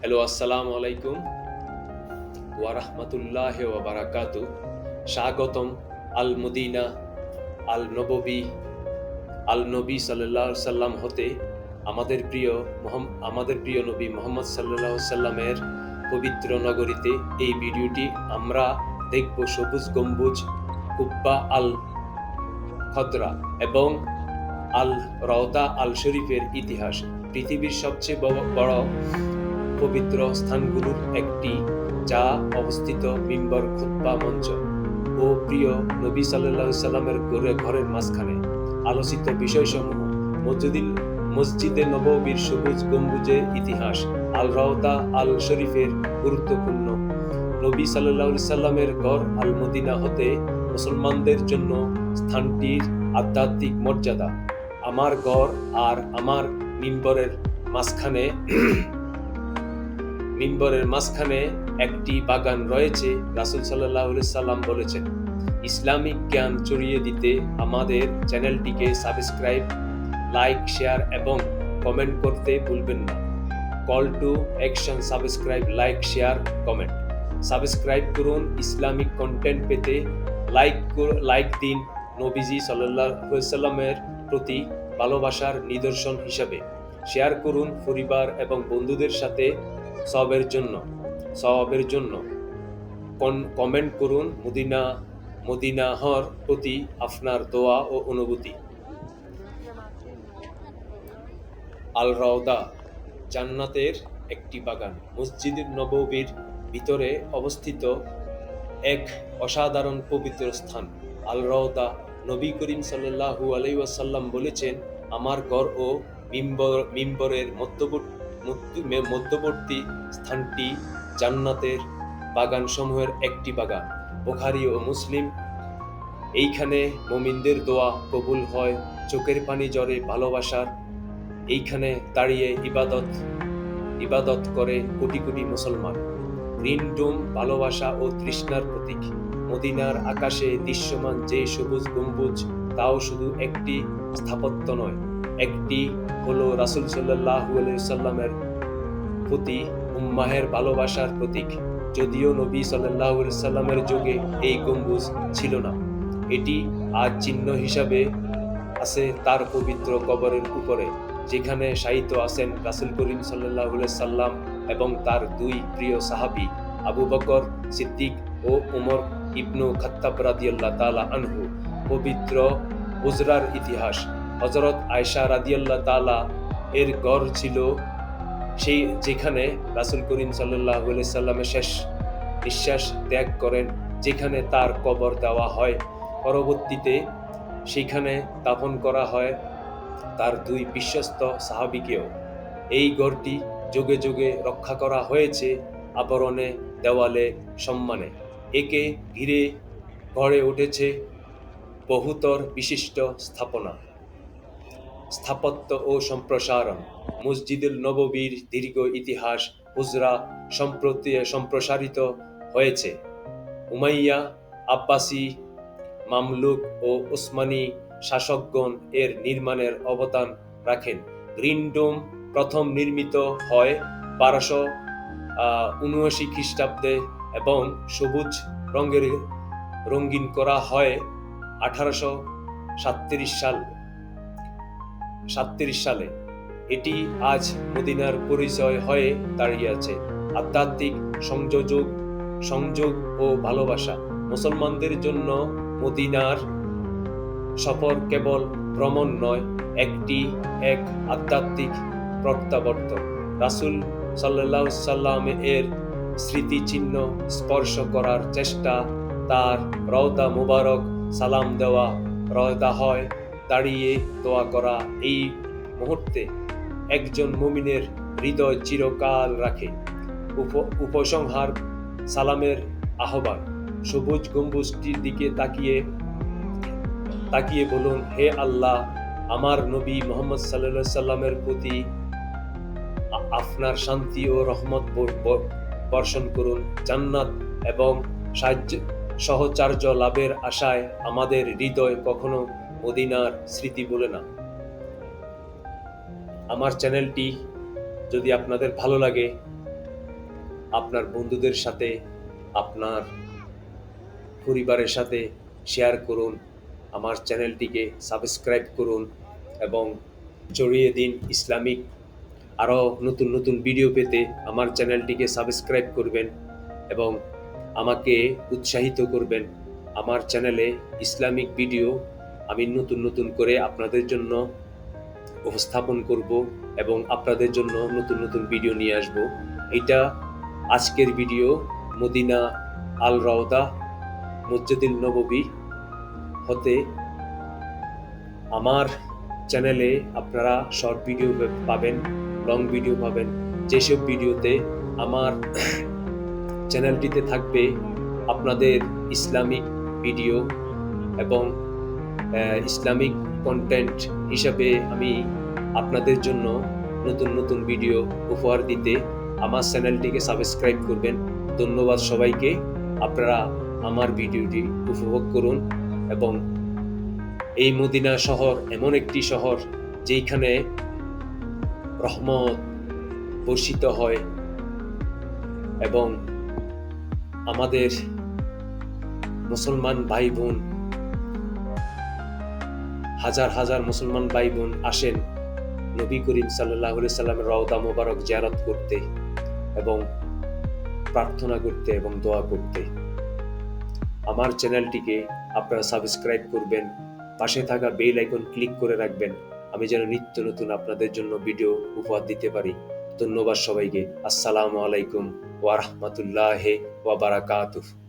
Hello আসসালামু আলাইকুম ওয়া রাহমাতুল্লাহি ওয়া বারাকাতু স্বাগতম আল মদিনা আল নববী আল নবী আলাইহি সাল্লাম হতে আমাদের প্রিয় আমাদের প্রিয় নবী মোহাম্মদ সাল্লাল্লাহু সাল্লামের পবিত্র নগরীতে এই ভিডিওটি আমরা দেখব সবুজ গম্বুজ, কুব্বা আল খদরা এবং আল রওদা আল শরীফের ইতিহাস। পৃথিবীর সবচেয়ে বড় পবিত্র স্থানগুলোর একটি, যা অবস্থিত মিম্বর খুতবা মঞ্চ ও প্রিয় নবী সাল্লাহ সাল্লামের ঘরে ঘরের মাঝখানে আলোচিত বিষয়সমূহ মসজিদিল মসজিদে নববীর সবুজ গম্বুজের ইতিহাস আল রাওদা আল শরীফের গুরুত্বপূর্ণ। নবী সাল্লাহ সাল্লামের ঘর আল মদিনা হতে মুসলমানদের জন্য স্থানটির আধ্যাত্মিক মর্যাদা। আমার ঘর আর আমার মিম্বরের মাঝখানে মিম্বরের মাঝখানে একটি বাগান রয়েছে, রাসুল সাল্লাহ সাল্লাম বলেছেন, ইসলামিক জ্ঞান ছড়িয়ে দিতে আমাদের চ্যানেলটিকে সাবস্ক্রাইব, লাইক, শেয়ার এবং কমেন্ট করতে ভুলবেন না। Call to action, subscribe, like, share, comment. Subscribe করুন ইসলামিক কন্টেন্ট পেতে, লাইক লাইক দিন নবীজি সাল্লামের প্রতি ভালোবাসার নিদর্শন হিসাবে। শেয়ার করুন পরিবার এবং বন্ধুদের সাথে সবের জন্য সবের জন্য। কমেন্ট করুন মদিনা, মদিনাহর প্রতি আপনার দোয়া ও অনুভূতি। আল রওদা জান্নাতের একটি বাগান। মসজিদের নববীর ভিতরে অবস্থিত এক অসাধারণ পবিত্র স্থান। আল রওদা নবী করিম সাল্লাল্লাহু আলাইহি ওয়াসাল্লাম বলেছেন, আমার ঘর ও মিম্বর মিম্বরের মধ্যবর্তী মধ্য- মধ্যবর্তী স্থানটি জান্নাতের বাগানসমূহের একটি বাগান। বুখারী ও মুসলিম। এইখানে মমিনদের দোয়া কবুল হয়, চোখের পানি জরে ভালোবাসার। এইখানে দাঁড়িয়ে ইবাদত ইবাদত করে কোটি কোটি মুসলমান। গ্রিন ভালোবাসা ও তৃষ্ণার প্রতীক। মদিনার আকাশে দৃশ্যমান যে সবুজ গম্বুজ, তাও শুধু একটি স্থাপত্য নয়। একটি হলো রাসুল সাল্লাহু সাল্লামের প্রতি উম্মাহের ভালোবাসার প্রতীক। যদিও নবী সাল্লাহু সাল্লামের যুগে এই গম্বুজ ছিল না। এটি আজ চিহ্ন হিসাবে আছে তার পবিত্র কবরের উপরে, যেখানে শায়িত আছেন রাসুল করিম সাল্লাহ সাল্লাম এবং তার দুই প্রিয় সাহাবি, আবু বকর সিদ্দিক ও উমর ইবনু খাত্তাব রাদিয়াল্লাহ তালা আনহু। পবিত্র উজরার ইতিহাস। হজরত আয়সা রাদিয়াল্লাহ তালা এর গড় ছিল সেই যেখানে রাসুল করিম সাল্লাহ সাল্লামের শেষ নিঃশ্বাস ত্যাগ করেন, যেখানে তার কবর দেওয়া হয়। পরবর্তীতে সেখানে দাফন করা হয় তার দুই বিশ্বস্ত সাহাবিকেও। এই গড়টি যোগে যোগে রক্ষা করা হয়েছে আবরণে, দেওয়ালে, সম্মানে। একে ঘিরে গড়ে উঠেছে বহুতর বিশিষ্ট স্থাপনা। স্থাপত্য ও সম্প্রসারণ। মসজিদুল নববীর দীর্ঘ ইতিহাস হুজরা সম্প্রতি সম্প্রসারিত হয়েছে। উমাইয়া, আব্বাসি, মামলুক ও ওসমানী শাসকগণ এর নির্মাণের অবদান রাখেন। গ্রিন ডোম প্রথম নির্মিত হয় বারোশো উনআশি খ্রিস্টাব্দে এবং সবুজ রঙের রঙিন করা হয় আঠারোশো সাতত্রিশ সাল। সাতত্রিশ সালে। এটি আজ মদিনার পরিচয় হয়ে দাঁড়িয়ে আছে। আধ্যাত্মিক সংযোগ সংযোগ ও ভালোবাসা। মুসলমানদের জন্য মদিনার সফর কেবল ভ্রমণ নয়, একটি এক আধ্যাত্মিক প্রত্যাবর্তন। রাসুল সাল্লাহ সাল্লাম এর স্মৃতিচিহ্ন স্পর্শ করার চেষ্টা, তার রওদা মুবারক সালাম দেওয়া রওদা হয় দাঁড়িয়ে দোয়া করা এই মুহূর্তে একজন মুমিনের হৃদয় চিরকাল রাখে। উপ- উপসংহার, সালামের আহ্বান, সবুজ গম্বুজটির দিকে তাকিয়ে তাকিয়ে বলুন, হে আল্লাহ, আমার নবী মোহাম্মদ সাল্লা সাল্লামের প্রতি আপনার শান্তি ও রহমত বর্ষণ করুন। জান্নাত এবং সাহায্য, সহচার্য লাভের আশায় আমাদের হৃদয় কখনো মদিনার স্মৃতি বলে না। আমার চ্যানেলটি যদি আপনাদের ভালো লাগে, আপনার বন্ধুদের সাথে, আপনার পরিবারের সাথে শেয়ার করুন, আমার চ্যানেলটিকে সাবস্ক্রাইব করুন এবং জড়িয়ে দিন ইসলামিক আরও নতুন নতুন ভিডিও পেতে আমার চ্যানেলটিকে সাবস্ক্রাইব করবেন এবং আমাকে উৎসাহিত করবেন। আমার চ্যানেলে ইসলামিক ভিডিও আমি নতুন নতুন করে আপনাদের জন্য উপস্থাপন করব এবং আপনাদের জন্য নতুন নতুন ভিডিও নিয়ে আসব। এটা আজকের ভিডিও মদিনা আল রওদা মসজিদুল নববী হতে আমার চ্যানেলে আপনারা শর্ট ভিডিও পাবেন লং ভিডিও পাবেন। যেসব ভিডিওতে আমার চ্যানেলটিতে থাকবে আপনাদের ইসলামিক ভিডিও এবং ইসলামিক কন্টেন্ট হিসাবে আমি আপনাদের জন্য নতুন নতুন ভিডিও উপহার দিতে আমার চ্যানেলটিকে সাবস্ক্রাইব করবেন। ধন্যবাদ সবাইকে। আপনারা আমার ভিডিওটি উপভোগ করুন এবং এই মদিনা শহর এমন একটি শহর যেখানে রহমত বর্ষিত হয় এবং আমাদের মুসলমান ভাই বোন হাজার হাজার মুসলমান ভাই বোন আসেন নবী করিম সাল্লাহ সাল্লামের রওদা মোবারক জিয়ারত করতে এবং প্রার্থনা করতে এবং দোয়া করতে। আমার চ্যানেলটিকে আপনারা সাবস্ক্রাইব করবেন, পাশে থাকা বেল আইকন ক্লিক করে রাখবেন। আমি যেন নিত্য নতুন আপনাদের জন্য ভিডিও উপহার দিতে পারি। ধন্যবাদ সবাইকে। আসসালামু আলাইকুম ওয়া রাহমাতুল্লাহি ওয়া বারাকাতুহু।